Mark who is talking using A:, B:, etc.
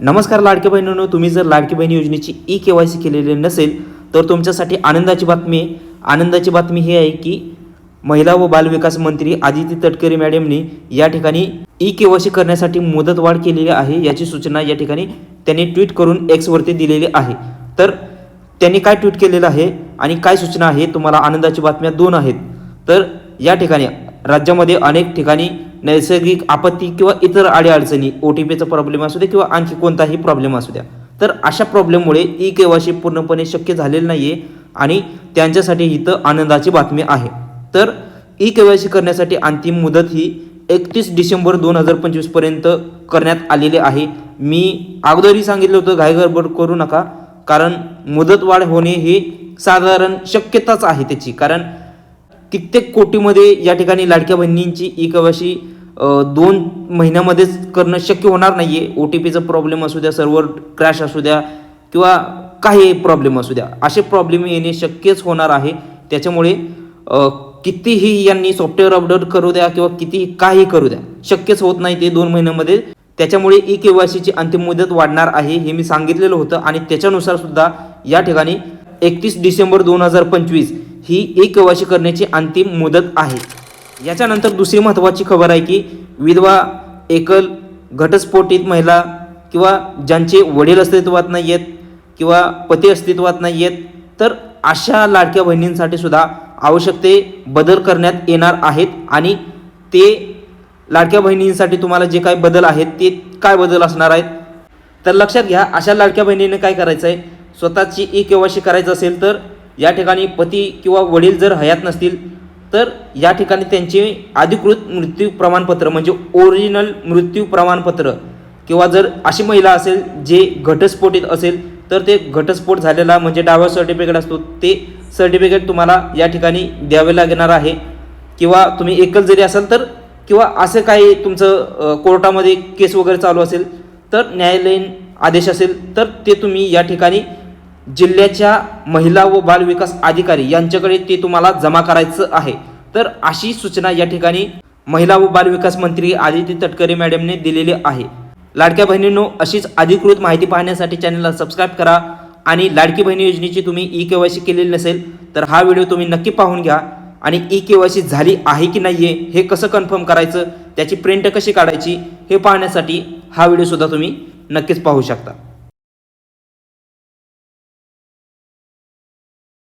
A: नमस्कार लाडकी बहिणींनो तुम्ही जर लाडकी बहिणी योजनेची ई के वाय सी केलेली नसेल तर तुमच्यासाठी आनंदाची बातमी आहे. आनंदाची बातमी ही आहे की महिला व बालविकास मंत्री आदिती तटकरे मॅडमने या ठिकाणी ई के वाय सी करण्यासाठी मुदतवाढ केलेली आहे याची सूचना या ठिकाणी त्यांनी ट्विट करून एक्सवरती दिलेली आहे. तर त्यांनी काय ट्विट केलेलं आहे आणि काय सूचना आहे तुम्हाला आनंदाची बातम्या दोन आहेत. तर या ठिकाणी राज्यामध्ये अनेक ठिकाणी नैसर्गिक आपत्ती किंवा इतर अडीअडचणी ओ टी पीचा प्रॉब्लेम असू द्या किंवा आणखी कोणताही प्रॉब्लेम असू द्या. तर अशा प्रॉब्लेममुळे ई केवायसी पूर्णपणे शक्य झालेलं नाही आहे आणि त्यांच्यासाठी इथं आनंदाची बातमी आहे. तर ई केवायसी करण्यासाठी अंतिम मुदत ही एकतीस डिसेंबर दोन हजार पंचवीसपर्यंत करण्यात आलेली आहे. मी अगोदरही सांगितलं होतं घाईगडबड करू नका. कारण मुदतवाढ होणे ही साधारण शक्यताच आहे त्याची. कारण कित्येक कोटीमध्ये या ठिकाणी लाडक्या बहिणींची ई कवाशी दोन महिन्यामध्येच करणं शक्य होणार नाही आहे ओ टी पीचा प्रॉब्लेम असू द्या सर्व्हर क्रॅश असू द्या किंवा काही प्रॉब्लेम असू द्या. असे प्रॉब्लेम येणे शक्यच होणार आहे. त्याच्यामुळे कितीही यांनी सॉफ्टवेअर अपडेट करू द्या किंवा कितीही काही करू द्या शक्यच होत नाही ते दोन महिन्यामध्ये. त्याच्यामुळे ई के वाय सीची अंतिम मुदत वाढणार आहे हे मी सांगितलेलं होतं आणि त्याच्यानुसार सुद्धा या ठिकाणी एकतीस डिसेंबर दोन हजार पंचवीस ही एक के करण्याची अंतिम मुदत आहे. याच्यानंतर दुसरी महत्त्वाची खबर आहे की विधवा एकल घटस्फोटित महिला किंवा ज्यांचे वडील अस्तित्वात नाही आहेत किंवा पती अस्तित्वात नाही आहेत तर अशा लाडक्या बहिणींसाठी सुद्धा आवश्यक ते बदल करण्यात येणार आहेत आणि ते लाडक्या बहिणींसाठी तुम्हाला जे काय बदल आहेत ते काय बदल असणार आहेत? तर लक्षात घ्या अशा लाडक्या बहिणीने काय करायचं आहे स्वतःची ई केवायसी करायचं असेल तर या ठिकाणी पती किंवा वडील जर हयात नसतील तर या ठिकाणी त्यांचे अधिकृत मृत्यू प्रमाणपत्र म्हणजे ओरिजिनल मृत्यू प्रमाणपत्र किंवा जर अशी महिला असेल जे घटस्फोटित असेल तर ते घटस्फोट झालेला म्हणजे डावा सर्टिफिकेट असतो ते सर्टिफिकेट तुम्हाला या ठिकाणी द्यावे लागणार आहे. किंवा तुम्ही एकल जरी असाल तर किंवा असं काही तुमचं कोर्टामध्ये केस वगैरे चालू असेल तर न्यायालयीन आदेश असेल तर ते तुम्ही या ठिकाणी जिल्ह्याच्या महिला व बालविकास अधिकारी यांच्याकडे ते तुम्हाला जमा करायचं आहे. तर अशी सूचना या ठिकाणी महिला व बालविकास मंत्री आदिती तटकरे मॅडमने दिलेली आहे. लाडक्या बहिणींनो अशीच अधिकृत माहिती पाहण्यासाठी चॅनलला सबस्क्राईब करा आणि लाडकी बहिणी योजनेची तुम्ही ई के वाय सी केलेली नसेल तर हा व्हिडिओ तुम्ही नक्की पाहून घ्या आणि ई के वाय सी झाली आहे की नाही आहे हे कसं कन्फर्म करायचं त्याची प्रिंट कशी काढायची हे पाहण्यासाठी हा व्हिडिओसुद्धा तुम्ही नक्कीच पाहू शकता.